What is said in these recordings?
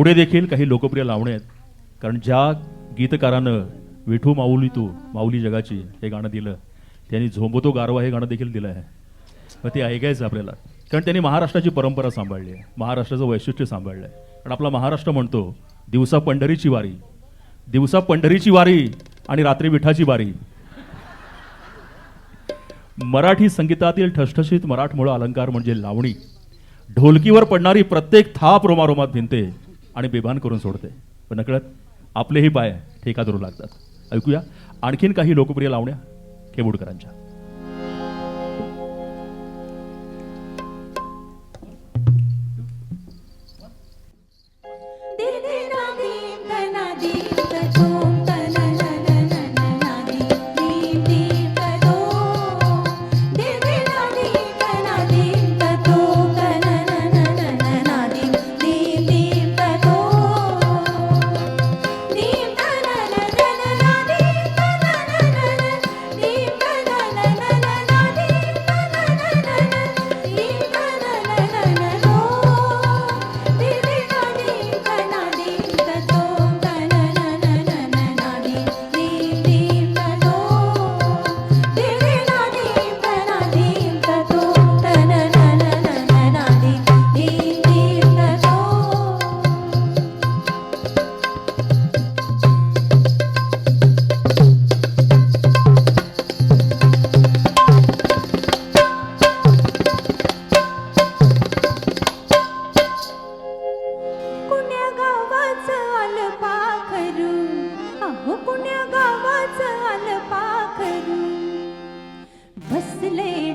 पुढे देखील काही लोकप्रिय लावणे आहेत. कारण ज्या गीतकारानं विठू माऊली तू माऊली जगाची हे गाणं दिलं त्यांनी झोंबतो गारवा हे गाणं देखील दिलं आहे. मग ते ऐकायचं आपल्याला. कारण त्यांनी महाराष्ट्राची परंपरा सांभाळली आहे महाराष्ट्राचं वैशिष्ट्य सांभाळलं आहे. कारण आपला महाराष्ट्र म्हणतो दिवसा पंढरीची वारी दिवसा पंढरीची वारी आणि रात्री विठाची वारी. मराठी संगीतातील ठसठशीत मराठमोळा अलंकार म्हणजे लावणी. ढोलकीवर पडणारी प्रत्येक थाप रोमारोमात भिनते. आणि बेभान करून सोडते. पण नकळत आपलेही पाय ठेका धरू लागतात. ऐकूया आणखीन काही लोकप्रिय लावण्या केवुडकरांच्या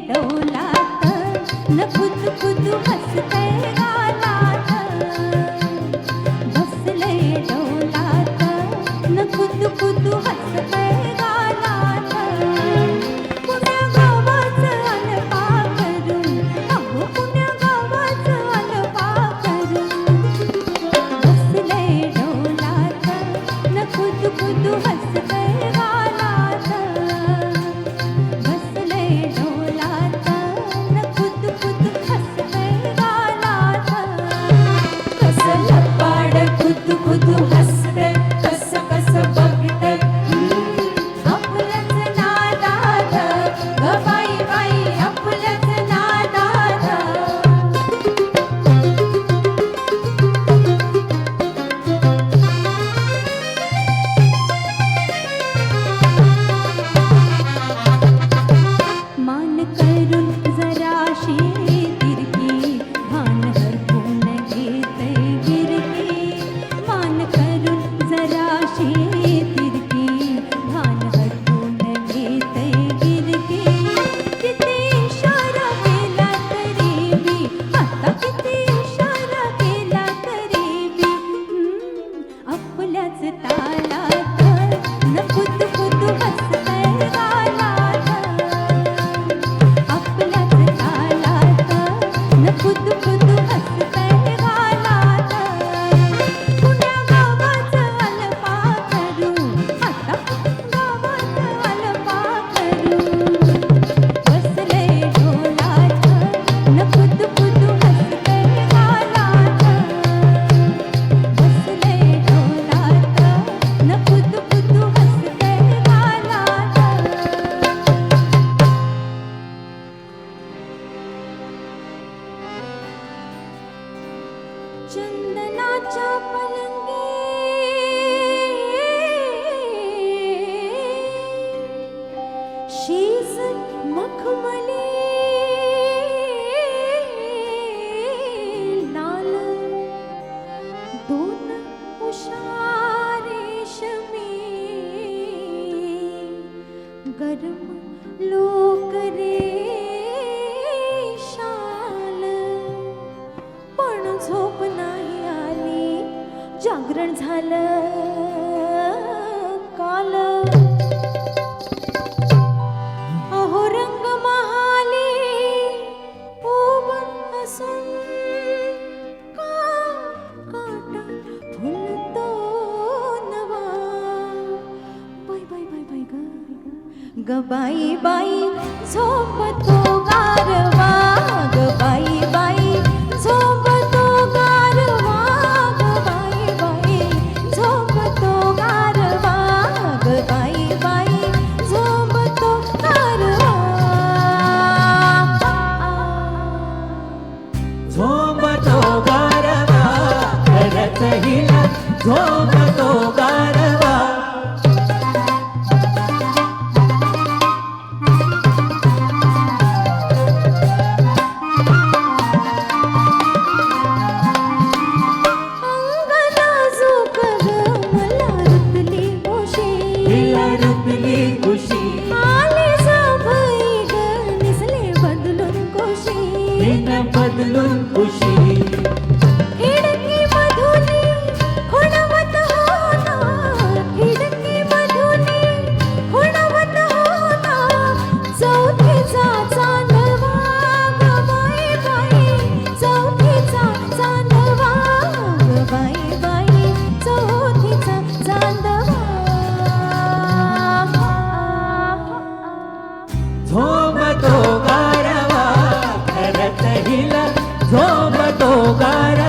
डोलात नको चन्दना च पन शीष मखमल दोन उषा रेशमे लोकरे जागरण झालं. काल अहो रंग महाली उब असून का काटा फुलतो नवा. बाय बाय बाय बाय ग बाई बाई झोपतो. झोपतो गारवा ಹೋಗಾರ